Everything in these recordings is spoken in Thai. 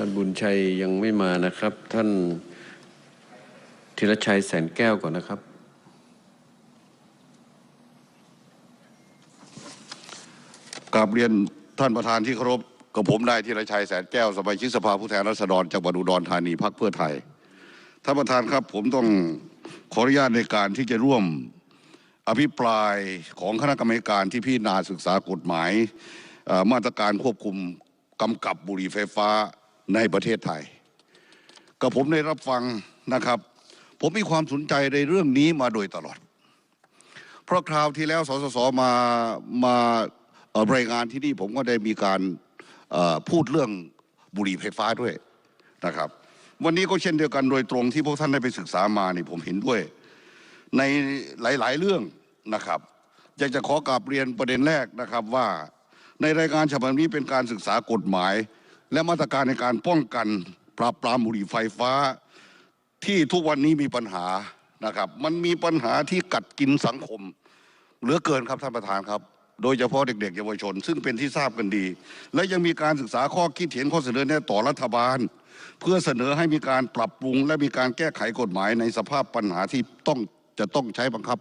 ท่านบุญชัยยังไม่มานะครับ ท่านธีรชัยแสนแก้วก่อนนะครับ กราบเรียนท่านประธานที่เคารพกับผมนายธีรชัยแสนแก้วสมาชิกสภาผู้แทนราษฎรจังหวัดอุดรธานีพักเพื่อไทยท่านประธานครับผมต้องขออนุญาตในการที่จะร่วมอภิปรายของคณะกรรมการที่พิจารณาศึกษากฎหมาย มาตรการควบคุมกำกับบุหรี่ไฟฟ้า ในประเทศไทย กับผมได้รับฟังนะครับ ผมมีความสนใจในเรื่องนี้มาโดยตลอด เพราะคราวที่แล้วสสสมามารายงานที่นี่ผมก็ได้มีการพูดเรื่องบุหรี่ไฟฟ้าด้วยนะครับ วันนี้ก็เช่นเดียวกันโดยตรงที่พวกท่านได้ไปศึกษามานี่ผมเห็นด้วย ในหลาย ๆ เรื่องนะครับ อยากจะขอกราบเรียนประเด็นแรกนะครับว่าในรายงานฉบับนี้เป็นการศึกษากฎหมาย และมาตรการในการป้องกันปราบปรามบุหรี่ไฟฟ้า ที่ทุกวันนี้มีปัญหานะครับ มันมีปัญหาที่กัดกินสังคม เหลือเกินครับท่านประธานครับ โดยเฉพาะเด็กๆเยาวชน ซึ่งเป็นที่ทราบกันดี และยังมีการศึกษาข้อคิดเห็นข้อเสนอแนะต่อรัฐบาล เพื่อเสนอให้มีการปรับปรุง และมีการแก้ไขกฎหมายในสภาพปัญหาที่ต้องจะต้องใช้บังคับ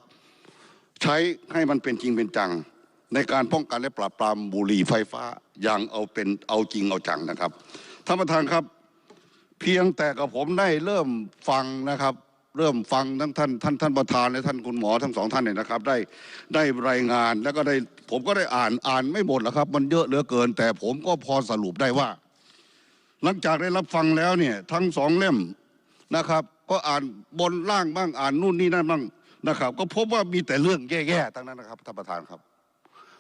ใช้ให้มันเป็นจริงเป็นจัง ในการป้องกันและปราบปรามบุหรี่ไฟฟ้าอย่างเอาเป็นเอาจริงเอาจังนะครับท่านประธานครับ เพียงแต่กับผมได้เริ่มฟังนะครับ เริ่มฟังทั้งท่านท่านท่านประธานและท่านคุณหมอทั้งสองท่านเนี่ยนะครับ ได้ได้รายงานแล้วก็ได้ผมก็ได้อ่านอ่านไม่หมดหรอกครับ มันเยอะเหลือเกิน แต่ผมก็พอสรุปได้ว่า หลังจากได้รับฟังแล้วเนี่ยทั้งสองเล่มนะครับ ก็อ่านบนล่างบ้างอ่านนู่นนี่นั่นบ้างนะครับ ก็พบว่ามีแต่เรื่องแย่ๆทั้งนั้นนะครับท่านประธานครับ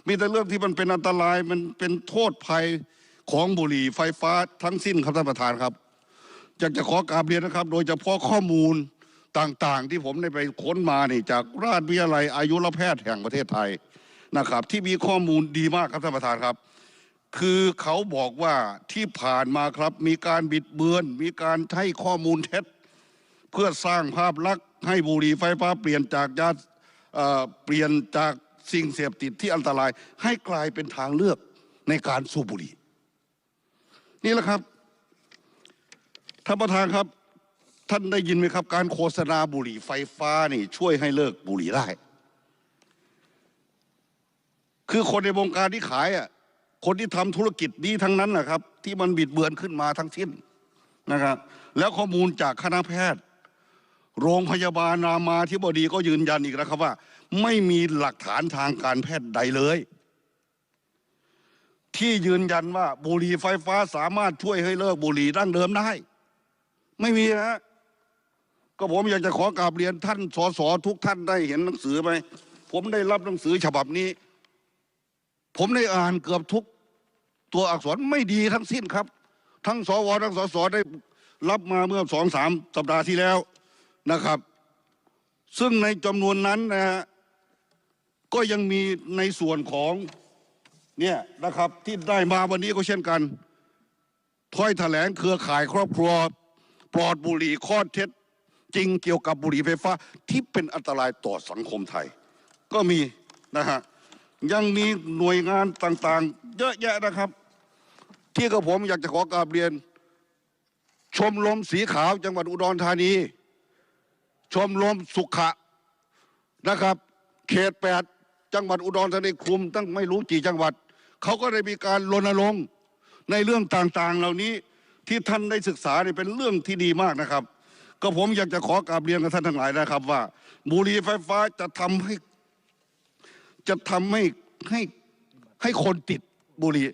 มีแต่เรื่องที่มันเป็นอันตรายมันเป็นโทษภัยของบุหรี่ไฟฟ้าทั้งสิ้นครับท่านประธานครับอยากจะขอกราบเรียนนะครับ โดยเฉพาะข้อมูลต่างๆ ที่ผมได้ไปค้นมานี่จากราชวิทยาลัยอายุรแพทย์แห่งประเทศไทยนะครับ ที่มีข้อมูลดีมากครับท่านประธานครับ คือเขาบอกว่าที่ผ่านมาครับ มีการบิดเบือน มีการใช้ข้อมูลเท็จ เพื่อสร้างภาพลักษณ์ให้บุหรี่ไฟฟ้าเปลี่ยนจากยาเอ่อเปลี่ยนจาก สิ่งเสพติดที่อันตรายให้กลายเป็นทางเลือกในการสูบบุหรี่นี่แหละครับท่านประธานครับ ท่านได้ยินไหมครับ การโฆษณาบุหรี่ไฟฟ้านี่ ช่วยให้เลิกบุหรี่ได้ คือคนในวงการที่ขายอะคนที่ทำธุรกิจนี้ทั้งนั้นนะครับ ที่มันบิดเบือนขึ้นมาทั้งสิ้นนะครับ แล้วข้อมูลจากคณะแพทย์ โรงพยาบาลรามาธิบดีก็ยืนยันอีกนะครับว่า ไม่มีหลักฐานทางการแพทย์ใดเลย ที่ยืนยันว่าบุหรี่ไฟฟ้าสามารถช่วยให้เลิกบุหรี่ดั้งเดิมได้ ไม่มีฮะก็ผมอยากจะขอกราบเรียนท่านสสทุกท่านได้เห็นหนังสือไหมผมได้รับหนังสือฉบับนี้ ผมได้อ่านเกือบทุกตัวอักษรไม่ดีทั้งสิ้นครับ ทั้งสวทั้งสสได้รับมาเมื่อสองสามสัปดาห์ที่แล้วนะครับ ซึ่งในจำนวนนั้นนะฮะ ก็ยังมีในส่วนของเนี่ยนะครับที่ได้มาวันนี้ก็เช่นกันถ้อยแถลงเครือข่ายครอบครัว ปลอดบุหรี่ข้อเท็จจริงเกี่ยวกับบุหรี่ไฟฟ้าที่เป็นอันตรายต่อสังคมไทย ก็มีนะฮะยังมีหน่วยงานต่างๆ เยอะแยะนะครับ ที่กับผมอยากจะขอกราบเรียน ชมรมสีขาวจังหวัดอุดรธานี ชมรมสุขะนะครับ เขตแปด จังหวัดอุดรธานีคุมตั้งไม่รู้กี่จังหวัดเขาก็ได้มีการรณรงค์ในเรื่องต่างๆ เหล่านี้ที่ท่านได้ศึกษาเนี่ยเป็นเรื่องที่ดีมากนะครับ ก็ผมอยากจะขอกราบเรียนกับท่านทั้งหลายนะครับ ว่าบุหรี่ไฟฟ้าจะทำให้ จะทำให้ให้ให้คนติดบุหรี่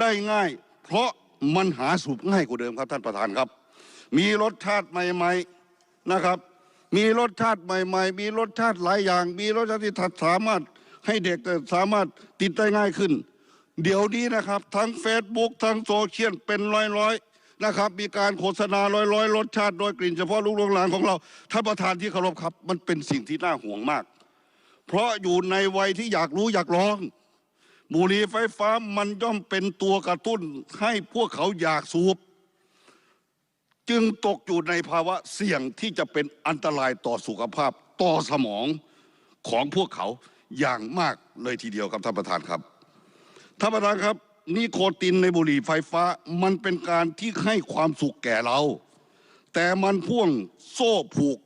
ได้ง่าย เพราะมันหาสูบง่ายกว่าเดิมครับท่านประธานครับ มีรสชาติใหม่ ๆนะครับ มีรสชาติใหม่ ๆ มีรสชาติหลายอย่าง มีรสชาติที่สามารถ ให้เด็กสามารถติดได้ง่ายขึ้น เดี๋ยวนี้นะครับ ทั้งเฟซบุ๊กทั้งโซเชียลเป็นร้อยๆนะครับ มีการโฆษณาร้อยๆรสชาติโดยกลิ่นเฉพาะลูกลวงหลานของเราท่านประธานที่เคารพครับ มันเป็นสิ่งที่น่าห่วงมาก เพราะอยู่ในวัยที่อยากรู้อยากลองบุหรี่ไฟฟ้ามันย่อมเป็นตัวกระตุ้นให้พวกเขาอยากสูบ จึงตกอยู่ในภาวะเสี่ยงที่จะเป็นอันตรายต่อสุขภาพต่อสมองของพวกเขา อย่างมากเลยทีเดียวครับท่านประธานครับท่านประธานครับนิโคตินในบุหรี่ไฟฟ้ามันเป็นการที่ให้ความสุขแก่เรา แต่มันพ่วงโซ่ผูก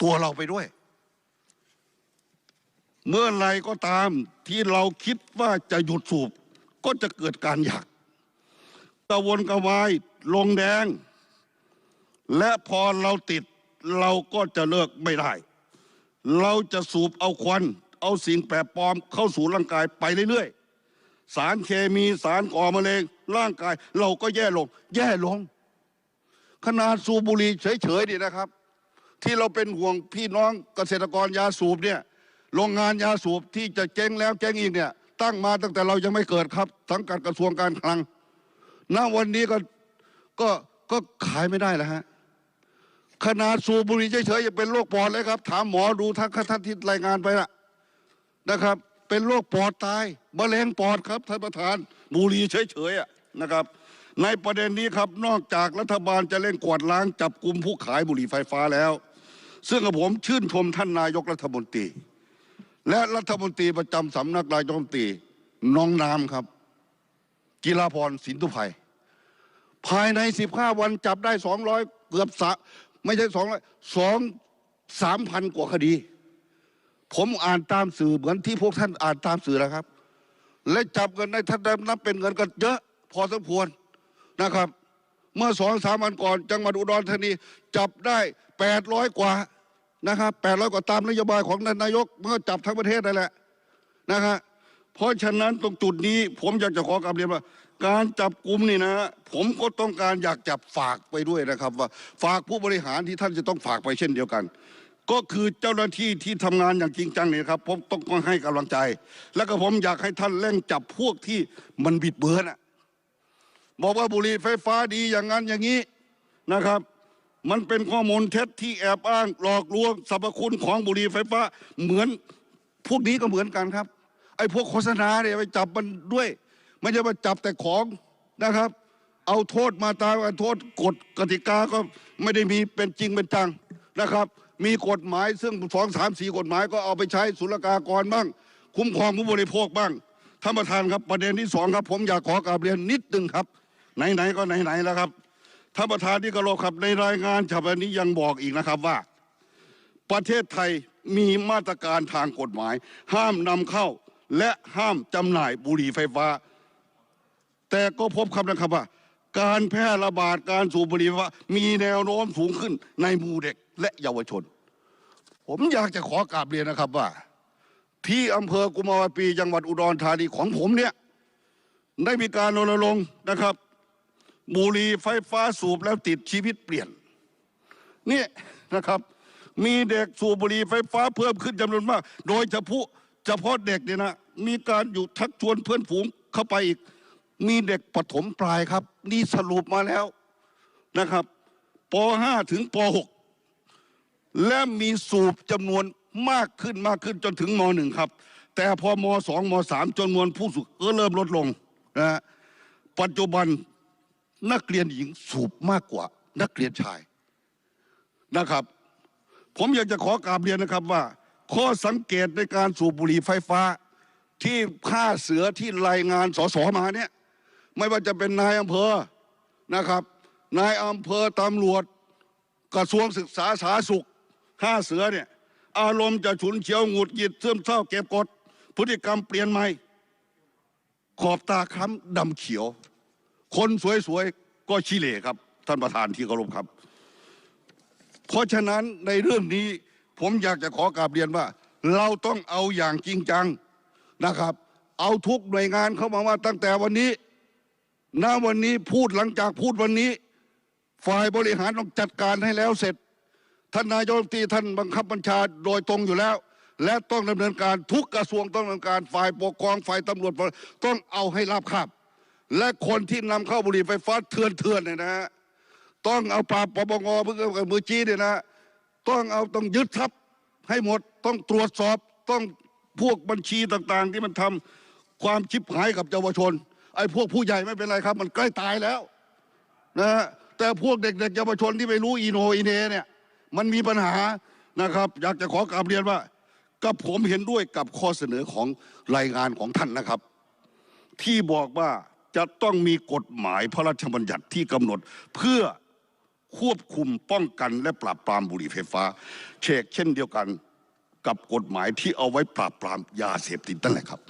ตัวเราไปด้วย เมื่อไรก็ตามที่เราคิดว่าจะหยุดสูบ ก็จะเกิดการอยากกระวนกระวายลงแดง และพอเราติดเราก็จะเลิกไม่ได้ เราจะสูบเอาควัน เอาสิ่งแปลกปลอมเข้าสู่ร่างกายไปเรื่อยๆ สารเคมีสารก่อมะเร็งร่างกาย เราก็แย่ลง แย่ลง ขนาดสูบบุหรี่เฉยๆนี่นะครับ ที่เราเป็นห่วงพี่น้องเกษตรกรยาสูบเนี่ยโรงงานยาสูบที่จะเจ๊งแล้วเจ๊งอีกเนี่ย ตั้งมาตั้งแต่เรายังไม่เกิดครับทั้งการกระทรวงการคลังณวันนี้ก็ก็ก็ขายไม่ได้แล้วฮะขนาดสูบบุหรี่เฉยๆยังเป็นโรคปอดเลยครับ ถามหมอดูท่าท่านที่รายงานไปนะ นะครับ เป็นโรคปอดตายมะเร็งปอดครับท่านประธานบุหรี่เฉยๆนะครับ ในประเด็นนี้ครับนอกจากรัฐบาลจะเร่งกวาดล้างจับกลุ่มผู้ขายบุหรี่ไฟฟ้าแล้ว ซึ่งกับผมชื่นชมท่านนายกรัฐมนตรี และรัฐมนตรีประจำสำนักนายกรัฐมนตรีน้องน้ำครับ กีฬาพรสินทุภัย ภายใน15วันจับได้200เกือบสะไม่ใช่200 2 3,000กว่าคดี ผมอ่านตามสื่อเหมือนที่พวกท่านอ่านตามสื่อนะครับ และจับเงินในท่านนับเป็นเงินกันเยอะ พอสมควรนะครับ เมื่อสองสามวันก่อน จังหวัดอุดรธานีจับได้800กว่านะครับ800กว่าตามนโยบายของท่านนายกเมื่อจับทั้งประเทศนั่นแหละนะครับเพราะฉะนั้นตรงจุดนี้ผมอยากจะขอกราบเรียนว่า การจับกลุ่มนี่นะ ผมก็ต้องการอยากจับฝากไปด้วยนะครับ ว่าฝากผู้บริหารที่ท่านจะต้องฝากไปเช่นเดียวกัน ก็คือเจ้าหน้าที่ที่ทำงานอย่างจริงจังเนี่ยครับผมต้องให้กำลังใจ แล้วก็ผมอยากให้ท่านเร่งจับพวกที่มันบิดเบือนอะบอกว่าบุหรี่ไฟฟ้าดีอย่างนั้นอย่างนี้นะครับ มันเป็นข้อมูลเท็จที่แอบอ้างหลอกลวงสรรพคุณของบุหรี่ไฟฟ้าเหมือนพวกนี้ก็เหมือนกันครับ ไอ้พวกโฆษณาเนี่ยไปจับมันด้วยไม่ใช่มาจับแต่ของนะครับ เอาโทษมาตามโทษกฎกติกาก็ไม่ได้มีเป็นจริงเป็นจังนะครับ มีกฎหมายซึ่งสองสามสี่กฎหมายก็เอาไปใช้ศุลกากรบ้าง คุ้มครองผู้บริโภคบ้างท่านประธานครับประเด็นที่สองครับ ผมอยากขอกราบเรียนนิดนึงครับ ไหนๆก็ไหนๆแล้วครับท่านประธานที่กรพครับในรายงานฉบับนี้ยังบอกอีกนะครับว่า ประเทศไทยมีมาตรการทางกฎหมาย ห้ามนำเข้าและห้ามจำหน่ายบุหรี่ไฟฟ้า แต่ก็พบคำนะครับว่า การแพร่ระบาดการสูบบุหรี่ไฟฟ้ามีแนวโน้มสูงขึ้นในหมู่เด็ก และเยาวชน ผมอยากจะขอกราบเรียนนะครับว่า ที่อำเภอกุมาวปีจังหวัดอุดรธานีของผมเนี่ยได้มีการรณรงค์นะครับบุหรี่ไฟฟ้าสูบแล้วติดชีวิตเปลี่ยนนี่นะครับมีเด็กสูบบุหรี่ไฟฟ้าเพิ่มขึ้นจำนวนมาก โดยเฉพาะเฉพาะเด็กเนี่ยนะมีการอยู่ทักชวนเพื่อนฝูงเข้าไปอีก มีเด็กปฐมปลายครับ นี่สรุปมาแล้วนะครับป .5 ถึงป .6 และมีสูบจำนวนมากขึ้นมากขึ้นจนถึงม .1 ครับ แต่พอม .2 ม .3 จำนวนผู้สูบก็เริ่มลดลงนะฮะปัจจุบันนักเรียนหญิงสูบมากกว่า นักเรียนชายนะครับ ผมอยากจะขอกราบเรียนนะครับว่า ข้อสังเกตในการสูบบุหรี่ไฟฟ้า ที่ค่าเสือที่รายงานสสมาเนี่ยไม่ว่าจะเป็นนายอำเภอนะครับ นายอำเภอตำรวจกระทรวงศึกษาสาธารณสุข ห้าเสือเนี่ยอารมณ์จะฉุนเฉียวหงุดหงิดเสื่อมเศร้าเก็บกด พฤติกรรมเปลี่ยนใหม่ ขอบตาคล้ำดำเขียว คนสวยๆ ก็ชิเลครับ ท่านประธานที่เคารพครับ เพราะฉะนั้นในเรื่องนี้ผมอยากจะขอกราบเรียนว่า เราต้องเอาอย่างจริงจังนะครับ เอาทุกหน่วยงานเข้ามาว่าตั้งแต่วันนี้ณวันนี้พูดหลังจากพูดวันนี้ ฝ่ายบริหารต้องจัดการให้แล้วเสร็จ ท่านนายกรัฐมนตรีท่านบังคับบัญชาโดยตรงอยู่แล้ว และต้องดำเนินการทุกกระทรวงต้องดำเนินการฝ่ายปกครองฝ่ายตำรวจต้องเอาให้ราบคาบและคนที่นำเข้าบุหรี่ไฟฟ้าเถื่อนเถื่อนเนี่ยนะฮะต้องเอาปราบปปงเพื่อกับมือจี้เนี่ยนะต้องเอาต้องยึดทรัพย์ให้หมดต้องตรวจสอบต้องพวกบัญชีต่างๆ ที่มันทำความชิบหายกับเยาวชน ไอ้พวกผู้ใหญ่ไม่เป็นไรครับ มันใกล้ตายแล้วนะฮะแต่พวกเด็กๆเยาวชนที่ไม่รู้อีโนอีเนเนี่ย มันมีปัญหานะครับ อยากจะขอกราบเรียนว่า กับผมเห็นด้วยกับข้อเสนอของรายงานของท่านนะครับ ที่บอกว่าจะต้องมีกฎหมายพระราชบัญญัติที่กำหนด เพื่อควบคุมป้องกันและปราบปรามบุหรี่ไฟฟ้าเชกเช่นเดียวกันกับกฎหมายที่เอาไว้ปราบปรามยาเสพติดนั่นแหละครับ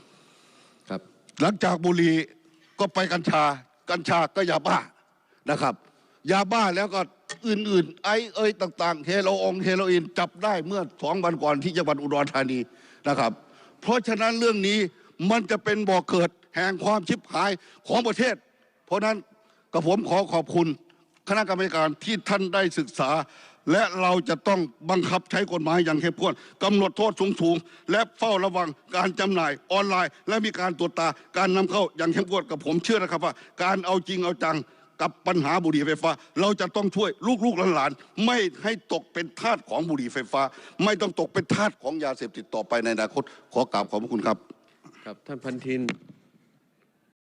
ครับ หลังจากบุหรี่ก็ไปกัญชา กัญชาก็ยาบ้านะครับ ยาบ้าแล้วก็ อื่นๆ ไอเอยต่าง ๆ เฮโรองเฮโรอีนจับได้เมื่อสองวันก่อนที่จังหวัดอุดรธานีนะครับ เพราะฉะนั้นเรื่องนี้มันจะเป็นบ่อเกิดแห่งความชิบหายของประเทศ เพราะฉะนั้นกับผมขอขอบคุณ คณะกรรมการที่ท่านได้ศึกษา และเราจะต้องบังคับใช้กฎหมายอย่างเข้มข้นกำหนดโทษสูงๆ และเฝ้าระวังการจำหน่ายออนไลน์ และมีการตรวจตาการนำเข้าอย่างเข้มข้นกับผมเชื่อนะครับว่า การเอาจริงเอาจัง กับปัญหาบุหรี่ไฟฟ้า เราจะต้องช่วยลูกๆหลานๆไม่ให้ตกเป็นทาสของบุหรี่ไฟฟ้า ไม่ต้องตกเป็นทาสของยาเสพติดต่อไปในอนาคต ขอกราบขอบพระคุณครับ ครับท่านพันธิน